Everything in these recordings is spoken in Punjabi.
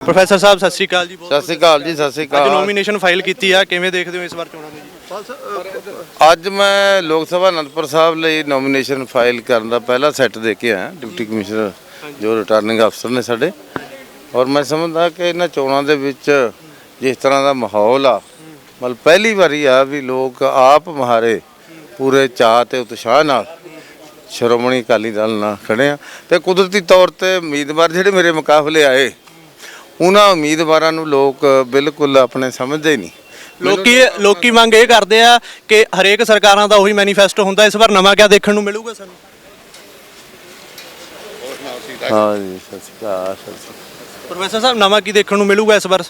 ਪ੍ਰੋਫੈਸਰ ਸਾਹਿਬ ਸਤਿ ਸ਼੍ਰੀ ਅਕਾਲ ਜੀ ਬਹੁਤ ਸਤਿ ਸ਼੍ਰੀ ਅਕਾਲ ਜੀ ਸਤਿ ਸ਼੍ਰੀ ਅੱਜ ਅਕਾਲ। ਨੋਮੀਨੇਸ਼ਨ ਫਾਈਲ ਕੀਤੀ ਆ ਕਿਵੇਂ ਦੇਖਦੇ ਹੋ ਇਸ ਵਾਰ ਚੋਣਾਂ ਨੂੰ ਜੀ ਅੱਜ ਮੈਂ ਲੋਕ ਸਭਾ ਅਨੰਦਪੁਰ ਸਾਹਿਬ ਲਈ ਨੋਮੀਨੇਸ਼ਨ ਫਾਈਲ ਕਰਨ ਦਾ ਪਹਿਲਾ ਸੈੱਟ ਦੇ ਕੇ ਆਇਆ ਡਿਪਟੀ ਕਮਿਸ਼ਨਰ ਜੋ ਰਿਟਰਨਿੰਗ ਅਫਸਰ ਨੇ ਸਾਡੇ। ਔਰ ਮੈਂ ਸਮਝਦਾ ਕਿ ਇਹਨਾਂ ਚੋਣਾਂ ਦੇ ਵਿੱਚ ਜਿਸ ਤਰ੍ਹਾਂ ਦਾ ਮਾਹੌਲ ਆ ਮਤਲਬ ਪਹਿਲੀ ਵਾਰੀ ਆ ਵੀ ਲੋਕ ਆਪ ਮਹਾਰੇ ਪੂਰੇ ਚਾਅ ਤੇ ਉਤਸ਼ਾਹ ਨਾਲ ਸ਼੍ਰੋਮਣੀ ਅਕਾਲੀ ਦਲ ਨਾਲ ਖੜੇ ਆ। ਤੇ ਕੁਦਰਤੀ ਤੌਰ ਤੇ ਉਮੀਦਵਾਰ ਜਿਹੜੇ ਮੇਰੇ ਮੁਕਾਬਲੇ ਆਏ ਉਹਨਾਂ ਉਮੀਦਵਾਰਾਂ ਨੂੰ ਲੋਕ ਬਿਲਕੁਲ ਆਪਣੇ ਸਮਝਦੇ ਨਹੀਂ। ਲੋਕੀ ਲੋਕੀ ਮੰਗ ਇਹ ਕਰਦੇ ਆ ਕਿ ਹਰੇਕ ਸਰਕਾਰਾਂ ਦਾ ਉਹੀ ਮੈਨੀਫੈਸਟੋ ਹੁੰਦਾ ਇਸ ਵਾਰ ਨਵਾਂ ਕਿਆ ਦੇਖਣ ਨੂੰ ਮਿਲੂਗਾ ਸਾਨੂੰ? ਹਾਂ ਜੀ ਸਤਿ ਸ਼੍ਰੀ ਅਕਾਲ ਸਤਿ ਸ਼੍ਰੀ ਅਕਾਲ। ਪ੍ਰੋਫੈਸਰ ਸਾਹਿਬ ਨਵਾਂ ਕੀ ਦੇਖਣ ਨੂੰ ਮਿਲੂਗਾ ਇਸ ਵਾਰ?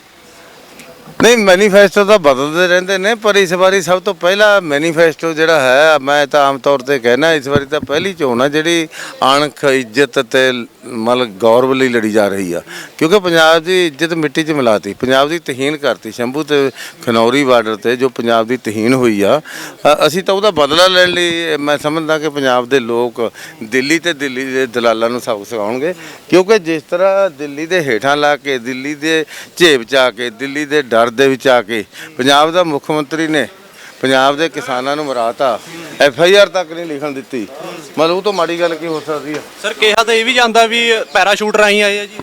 ਨਹੀਂ ਮੈਨੀਫੈਸਟੋ ਤਾਂ ਬਦਲਦੇ ਰਹਿੰਦੇ ਨੇ, ਪਰ ਇਸ ਵਾਰੀ ਸਭ ਤੋਂ ਪਹਿਲਾ ਮੈਨੀਫੈਸਟੋ ਜਿਹੜਾ ਹੈ, ਮੈਂ ਤਾਂ ਆਮ ਤੌਰ ਤੇ ਕਹਿਣਾ ਇਸ ਵਾਰੀ ਤਾਂ ਪਹਿਲੀ ਚੋਣ ਆ ਜਿਹੜੀ ਅਣਖ ਇੱਜ਼ਤ ਤੇ ਮਤਲਬ ਗੌਰਵ ਲਈ ਲੜੀ ਜਾ ਰਹੀ ਆ। ਕਿਉਂਕਿ ਪੰਜਾਬ ਦੀ ਇੱਜ਼ਤ ਮਿੱਟੀ 'ਚ ਮਿਲਾਤੀ, ਪੰਜਾਬ ਦੀ ਤਹੀਨ ਕਰਤੀ, ਸ਼ੰਭੂ ਤੇ ਖਨੌਰੀ ਬਾਰਡਰ ਤੇ ਜੋ ਪੰਜਾਬ ਦੀ ਤਹੀਨ ਹੋਈ ਆ। ਅ- ਅਸੀਂ ਤਾਂ ਉਹਦਾ ਬਦਲਾ ਲੈਣ ਲਈ, ਮੈਂ ਸਮਝਦਾ ਕਿ ਪੰਜਾਬ ਦੇ ਲੋਕ ਦਿੱਲੀ ਤੇ ਦਿੱਲੀ ਦੇ ਦਲਾਲਾਂ ਨੂੰ ਸਬਕ ਸਿਖਾਉਣਗੇ, ਕਿਉਂਕਿ ਜਿਸ ਤਰ੍ਹਾਂ ਦਿੱਲੀ ਦੇ ਹੇਠਾਂ ਲਾ ਕੇ, ਦਿੱਲੀ ਦੇ ਝੇਬ ਚਾ ਕੇ, ਦਿੱਲੀ ਦੇ ਡਰ ਦੇ ਵਿੱਚ ਆ ਕੇ ਪੰਜਾਬ ਦਾ ਮੁੱਖ ਮੰਤਰੀ ਨੇ ਪੰਜਾਬ ਦੇ ਕਿਸਾਨਾਂ ਨੂੰ ਮਰਾਤਾ। ਐਫ ਆਈ ਆਰ ਤੱਕ ਨਹੀਂ ਲਿਖਣ ਦਿੱਤੀ। ਮਤਲਬ ਉਹ ਤੋਂ ਮਾੜੀ ਗੱਲ ਕੀ ਹੋ ਸਕਦੀ ਹੈ ਸਰ ਕਿਹਾ ਤਾਂ ਇਹ ਵੀ ਜਾਂਦਾ ਵੀ ਪੈਰਾਸ਼ੂਟ ਰਾਹੀਂ ਆਏ ਆ ਜੀ।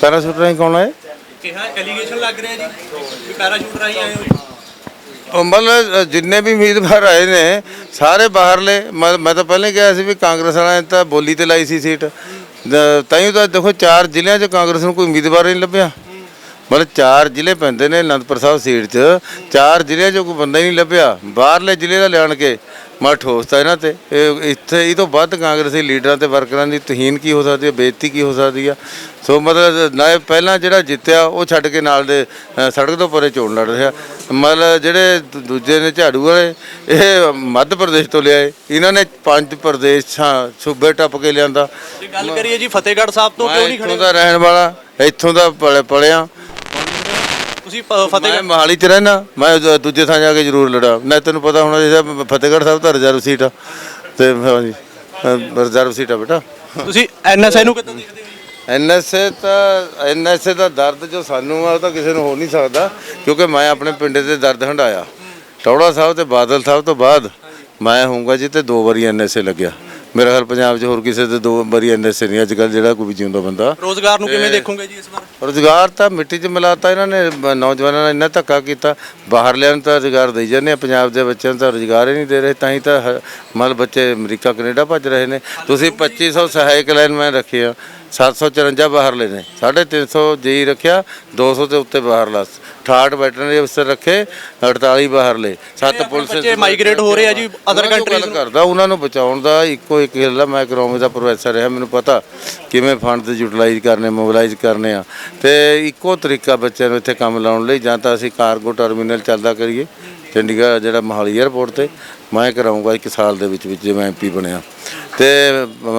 ਪੈਰਾਸ਼ੂਟ ਰਾਹੀਂ ਕੌਣ ਹੈ ਕਿਹਾ ਐਲੀਗੇਸ਼ਨ ਲੱਗ ਰਿਹਾ ਜੀ ਵੀ ਪੈਰਾਸ਼ੂਟ ਰਾਹੀਂ ਆਏ ਹੋ ਉਹ ਮਤਲਬ ਜਿੰਨੇ ਵੀ ਉਮੀਦਵਾਰ ਆਏ ਨੇ ਸਾਰੇ ਬਾਹਰਲੇ ਮੈਂ ਤਾਂ ਪਹਿਲਾਂ ਕਿਹਾ ਸੀ ਵੀ ਕਾਂਗਰਸ ਵਾਲਿਆਂ ਨੇ ਤਾਂ ਬੋਲੀ ਤੇ ਲਾਈ ਸੀ ਸੀਟ। ਤਾਂ ਹੀ ਤਾਂ ਦੇਖੋ ਚਾਰ ਜ਼ਿਲ੍ਹਿਆਂ 'ਚ ਕਾਂਗਰਸ ਨੂੰ ਕੋਈ ਉਮੀਦਵਾਰ ਨਹੀਂ ਲੱਭਿਆ। ਮਤਲਬ ਚਾਰ ਜ਼ਿਲ੍ਹੇ ਪੈਂਦੇ ਨੇ ਅਨੰਦਪੁਰ ਸਾਹਿਬ ਸੀਟ 'ਚ। ਚਾਰ ਜ਼ਿਲ੍ਹਿਆਂ 'ਚ ਕੋਈ ਬੰਦਾ ਹੀ ਨਹੀਂ ਲੱਭਿਆ। ਬਾਹਰਲੇ ਜ਼ਿਲ੍ਹੇ ਦਾ ਲਿਆਣ ਕੇ ਮੈਂ ਠੋਸਤਾ ਇਹਨਾਂ ਤੇ। ਇਹ ਇੱਥੇ ਇਹ ਤੋਂ ਵੱਧ ਕਾਂਗਰਸੀ ਲੀਡਰਾਂ ਤੇ ਵਰਕਰਾਂ ਦੀ ਤਹੀਨ ਕੀ ਹੋ ਸਕਦੀ ਹੈ ਬੇਇੱਜ਼ਤੀ ਕੀ ਹੋ ਸਕਦੀ ਆ? ਸੋ ਮਤਲਬ ਨਾ ਪਹਿਲਾਂ ਜਿਹੜਾ ਜਿੱਤਿਆ ਉਹ ਛੱਡ ਕੇ ਨਾਲ ਦੇ ਸੜਕ ਤੋਂ ਪਰੇ ਚੋਣ ਲੜ ਰਿਹਾ। ਮਤਲਬ ਜਿਹੜੇ ਦੂਜੇ ਨੇ ਝਾੜੂ ਵਾਲੇ ਇਹ ਮੱਧ ਪ੍ਰਦੇਸ਼ ਤੋਂ ਲਿਆਏ। ਇਹਨਾਂ ਨੇ ਪੰਜ ਪ੍ਰਦੇਸ਼ਾਂ ਸੂਬੇ ਟੱਪ ਕੇ ਲਿਆਂਦਾ। ਜੇ ਗੱਲ ਕਰੀਏ ਜੀ ਫਤਿਹਗੜ੍ਹ ਸਾਹਿਬ ਤੋਂ ਕਿਉਂ ਨਹੀਂ ਇੱਥੋਂ ਖੜੇ ਦਾ ਰਹਿਣ ਵਾਲਾ ਇੱਥੋਂ ਦਾ ਪਲੇ ਪਲਿਆ। ਤੁਸੀਂ ਪ- ਮੈਂ ਫਤਿਹਗੜ੍ਹ ਮਹਾਲੀ ਚ ਰਹਿਣਾ ਮੈਂ ਦੂ- ਦੂਜੇ ਥਾਂ ਜਾ ਕੇ ਜ਼ਰੂਰ ਲੜਾ। ਨਾ ਤੈਨੂੰ ਪਤਾ ਹੋਣਾ ਜਿਹੜਾ ਫਤਿਹਗੜ੍ਹ ਸਾਹਿਬ ਤਾਂ ਰਿਜ਼ਰਵ ਸੀਟ ਆ। ਤੇ ਹਾਂਜੀ ਰਿਜ਼ਰਵ ਸੀਟ ਆ ਬੇਟਾ। ਤੁਸੀਂ ਐਨਐਸਆਈ ਨੂੰ ਕਿੱਦਾਂ ਦੇਖਦੇ ਹੋ ਜੀ? ਐਨਐਸਏ ਤਾਂ ਐਨਐਸਏ ਦਾ ਦਰਦ ਜੋ ਸਾਨੂੰ ਆ ਉਹ ਤਾਂ ਕਿਸੇ ਨੂੰ ਹੋ ਨਹੀਂ ਸਕਦਾ ਕਿਉਂਕਿ ਮੈਂ ਆਪਣੇ ਪਿੰਡ ਦੇ ਦਰਦ ਹੰਡਾਇਆ ਟੌੜਾ ਸਾਹਿਬ ਤੇ ਬਾਦਲ ਸਾਹਿਬ ਤੋਂ ਬਾਅਦ ਮੈਂ ਹੋਊਂਗਾ ਜੀ ਤੇ ਦੋ ਵਾਰੀ ਐਨਐਸਏ ਲੱਗਿਆ। ਮੇਰਾ ਖਿਆਲ ਪੰਜਾਬ 'ਚ ਹੋਰ ਕਿਸੇ ਦੇ ਦੋ ਵਾਰੀ ਐਨਐਸਏ ਨਹੀਂ ਅੱਜ ਕੱਲ ਜਿਹੜਾ ਕੋਈ ਵੀ ਜਿਉਂਦਾ ਬੰਦਾ। ਰੋਜ਼ਗਾਰ ਨੂੰ ਕਿਵੇਂ ਦੇਖੋਗੇ ਜੀ ਇਸ ਵਾਰ? ਰੁਜ਼ਗਾਰ ਤਾਂ ਮਿੱਟੀ 'ਚ ਮਿਲਾਤਾ ਇਹਨਾਂ ਨੇ ਬ- ਨੌਜਵਾਨਾਂ ਨੇ ਇੰਨਾ ਧੱਕਾ ਕੀਤਾ। ਬਾਹਰਲਿਆਂ ਨੂੰ ਤਾਂ ਰੁਜ਼ਗਾਰ ਦੇਈ ਜਾਂਦੇ ਆ ਪੰਜਾਬ ਦੇ ਬੱਚਿਆਂ ਨੂੰ ਤਾਂ ਰੁਜ਼ਗਾਰ ਹੀ ਨਹੀਂ ਦੇ ਰਹੇ ਤਾਂ ਹੀ ਤਾਂ ਹ- ਮਤਲਬ ਬੱਚੇ ਅਮਰੀਕਾ ਕੈਨੇਡਾ ਭੱਜ ਰਹੇ ਨੇ। ਤੁਸੀਂ 2500 ਸਹਾਇਕ ਲਾਈਨਮੈਨ ਰੱਖੇ ਆ 754 ਬਾਹਰਲੇ ਨੇ। 350 ਜੇਈ ਰੱਖਿਆ 200 ਦੇ ਉੱਤੇ ਬਾਹਰਲਾ 68 ਵੈਟਰਨਰੀ ਅਫਸਰ ਰੱਖੇ 48 ਬਾਹਰਲੇ 7 ਪੁਲਿਸ ਬੱਚੇ ਮਾਈਗ੍ਰੇਟ ਹੋ ਰਹੇ ਆ ਜੀ ਅਦਰ ਕੰਟਰੀਜ਼ ਗੱਲ ਕਰਦਾ ਉਹਨਾਂ ਨੂੰ ਬਚਾਉਣ ਦਾ ਇੱਕੋ ਇੱਕ ਹਿੱਲ ਮੈਂ ਇਕਨੋਮਿਕਸ ਦਾ ਪ੍ਰੋਫੈਸਰ ਰਿਹਾ ਮੈਨੂੰ ਪਤਾ ਕਿਵੇਂ ਫੰਡ ਯੂਟਿਲਾਈਜ਼ ਕਰਨੇ ਮੋਬਿਲਾਈਜ਼ ਕਰਨੇ ਆ। ਤੇ ਇੱਕੋ ਤਰੀਕਾ ਬੱਚਿਆਂ ਨੂੰ ਇੱਥੇ ਕੰਮ ਲਾਉਣ ਲਈ ਜਾਂ ਤਾਂ ਅਸੀਂ ਕਾਰਗੋ ਟਰਮੀਨਲ ਚੱਲਦਾ ਕਰੀਏ। ਚੰਡੀਗੜ੍ਹ ਜਿਹੜਾ ਮਹਾਲੀ 에ਅਰਪੋਰਟ ਤੇ ਮੈਂ ਕਰਾਉਂਗਾ ਇੱਕ ਸਾਲ ਦੇ ਵਿੱਚ ਵਿੱਚ ਜੇ ਮੈਂ ਐਮਪੀ ਬਣਿਆ। ਤੇ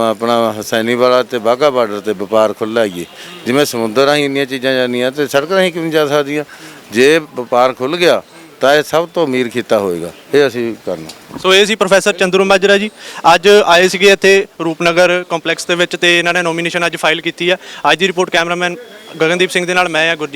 ਆਪਣਾ ਹਸੈਨੀ ਵਾਲਾ ਤੇ ਬਾਘਾ ਬਾਰਡਰ ਤੇ ਵਪਾਰ ਖੁੱਲ੍ਹਾਈਏ ਜਿਵੇਂ ਸਮੁੰਦਰ ਰਾਹੀਂ ਇੰਨੀਆਂ ਚੀਜ਼ਾਂ ਜਾਂਦੀਆਂ ਤੇ ਸੜਕ ਰਾਹੀਂ ਕਿਵੇਂ ਜਾ ਸਕਦੀਆਂ? ਜੇ ਵਪਾਰ ਖੁੱਲ ਗਿਆ, ਤਾਂ ਇਹ ਸਭ ਤੋਂ ਅਮੀਰ ਖਿੱਤਾ ਹੋਏਗਾ। ਇਹ ਅਸੀਂ ਕਰਨਾ। ਸੋ ਇਹ ਸੀ ਪ੍ਰੋਫੈਸਰ ਚੰਦਰੂ ਮਾਜਰਾ ਜੀ। ਅੱਜ ਆਏ ਸੀਗੇ ਇੱਥੇ ਰੂਪਨਗਰ ਕੰਪਲੈਕਸ ਦੇ ਵਿੱਚ ਤੇ ਇਹਨਾਂ ਨੇ ਨੋਮੀਨੇਸ਼ਨ ਅੱਜ ਫਾਈਲ ਕੀਤੀ ਆ। ਅੱਜ ਦੀ ਰਿਪੋਰਟ ਕੈਮਰਾਮੈਨ ਗਗਨਦੀਪ ਸਿੰਘ ਦੇ ਨਾਲ ਮੈਂ ਆ, ਗੁਰਜੀਤ